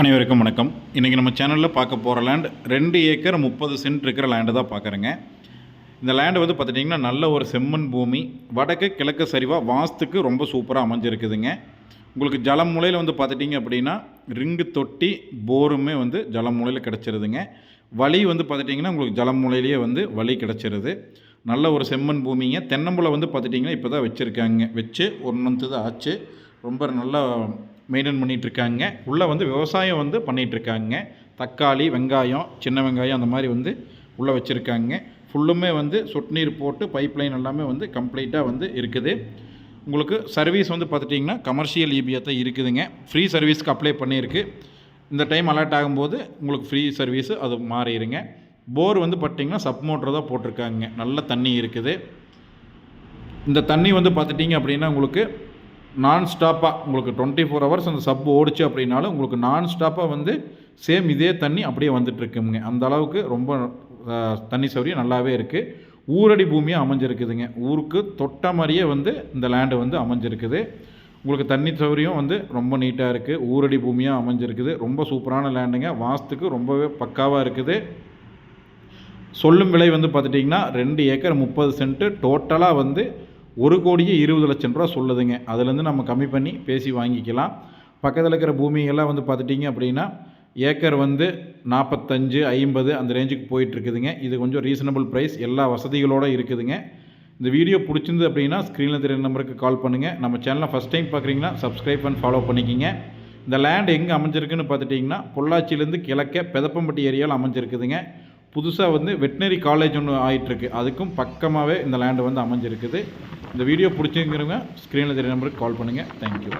அனைவருக்கும் வணக்கம். இன்றைக்கி நம்ம சேனலில் பார்க்க போகிற லேண்ட் ரெண்டு ஏக்கர் முப்பது சென்ட் இருக்கிற லேண்டு தான் பார்க்குறேங்க. இந்த லேண்டு வந்து பார்த்துட்டிங்கன்னா நல்ல ஒரு செம்மண் பூமி வடக்கு கிழக்கு சரிவாக வாஸ்துக்கு ரொம்ப சூப்பராக அமைஞ்சிருக்குதுங்க. உங்களுக்கு ஜலமுலையில் வந்து பார்த்துட்டிங்க அப்படின்னா ரிங்கு தொட்டி போருமே வந்து ஜலமுலையில் கிடச்சிருதுங்க. வழி வந்து பார்த்துட்டிங்கன்னா உங்களுக்கு ஜலமுலையிலேயே வந்து வழி கிடச்சிருது. நல்ல ஒரு செம்மண் பூமிங்க. தென்னம்புல வந்து பார்த்துட்டிங்கன்னா இப்போ தான் வச்சுருக்காங்க. வச்சு ஒன்று மந்த்து தான் ஆச்சு. ரொம்ப நல்லா மெயின்டைன் பண்ணிகிட்டு இருக்காங்க உள்ளே வந்து விவசாயம் வந்து பண்ணிகிட்ருக்காங்க தக்காளி வெங்காயம் சின்ன வெங்காயம் அந்த மாதிரி வந்து உள்ளே வச்சுருக்காங்க. ஃபுல்லுமே வந்து சொட்டு நீர் போட்டு பைப் லைன் எல்லாமே வந்து கம்ப்ளீட்டாக வந்து இருக்குது. உங்களுக்கு சர்வீஸ் வந்து பார்த்துட்டிங்கன்னா கமர்ஷியல் ஈபியாக தான் இருக்குதுங்க. ஃப்ரீ சர்வீஸ்க்கு அப்ளை பண்ணியிருக்கு. இந்த டைம் அலர்ட் ஆகும்போது உங்களுக்கு ஃப்ரீ சர்வீஸு அது மாறிடுங்க. போர் வந்து பார்த்திங்கன்னா சப் மோட்டர் தான் போட்டிருக்காங்க. நல்ல தண்ணி இருக்குது. இந்த தண்ணி வந்து பார்த்துட்டிங்க அப்படின்னா உங்களுக்கு நான் ஸ்டாப்பாக உங்களுக்கு டுவெண்ட்டி ஃபோர் ஹவர்ஸ் அந்த சப்பு ஓடிச்சு அப்படின்னாலும் உங்களுக்கு நான் ஸ்டாப்பாக வந்து சேம் இதே தண்ணி அப்படியே வந்துட்டுருக்குங்க. அந்த அளவுக்கு ரொம்ப தண்ணி சௌரியம் நல்லாவே இருக்குது ஊரடி பூமியாக அமைஞ்சிருக்குதுங்க. ஊருக்கு தொட்ட மாதிரியே வந்து இந்த லேண்டு வந்து அமைஞ்சிருக்குது. உங்களுக்கு தண்ணி சௌரியம் வந்து ரொம்ப நீட்டாக இருக்குது ஊரடி பூமியாக அமைஞ்சிருக்குது. ரொம்ப சூப்பரான லேண்டுங்க வாஸ்துக்கு ரொம்பவே பக்காவாக இருக்குது. சொல்லும் விலை வந்து பார்த்துட்டிங்கன்னா ரெண்டு ஏக்கர் முப்பது சென்ட்டு டோட்டலாக வந்து ஒரு கோடியே இருபது லட்சம் ரூபா சொல்லுதுங்க. அதுலேருந்து நம்ம கம்மி பண்ணி பேசி வாங்கிக்கலாம். பக்கத்தில் இருக்கிற பூமியெல்லாம் வந்து பார்த்துட்டிங்க அப்படின்னா ஏக்கர் வந்து நாற்பத்தஞ்சு ஐம்பது அந்த ரேஞ்சுக்கு போயிட்டுருக்குதுங்க. இது கொஞ்சம் ரீசனபிள் ப்ரைஸ் எல்லா வசதிகளோடு இருக்குதுங்க. இந்த வீடியோ பிடிச்சிருந்து அப்படின்னா ஸ்க்ரீனில் தெரியுற நம்பருக்கு கால் பண்ணுங்கள் நம்ம சேனலை ஃபஸ்ட் டைம் பார்க்குறீங்கன்னா சப்ஸ்கிரைப் அண்ட் ஃபாலோ பண்ணிக்கிங்க. இந்த லேண்ட் எங்கே அமைஞ்சிருக்குன்னு பார்த்துட்டிங்கன்னா பொள்ளாச்சியிலேருந்து கிழக்க பெதப்பம்பட்டி ஏரியாவில் அமைஞ்சிருக்குதுங்க. புதுசாக வந்து வெட்டினரி காலேஜ் ஒன்று ஆகிட்டுருக்கு அதுக்கும் பக்கமாகவே இந்த லேண்டு வந்து அமைஞ்சிருக்குது. இந்த வீடியோ பிடிச்சிங்கிறவங்க ஸ்க்ரீனில் தெரிய நம்பருக்கு கால் பண்ணுங்கள் தேங்க்யூ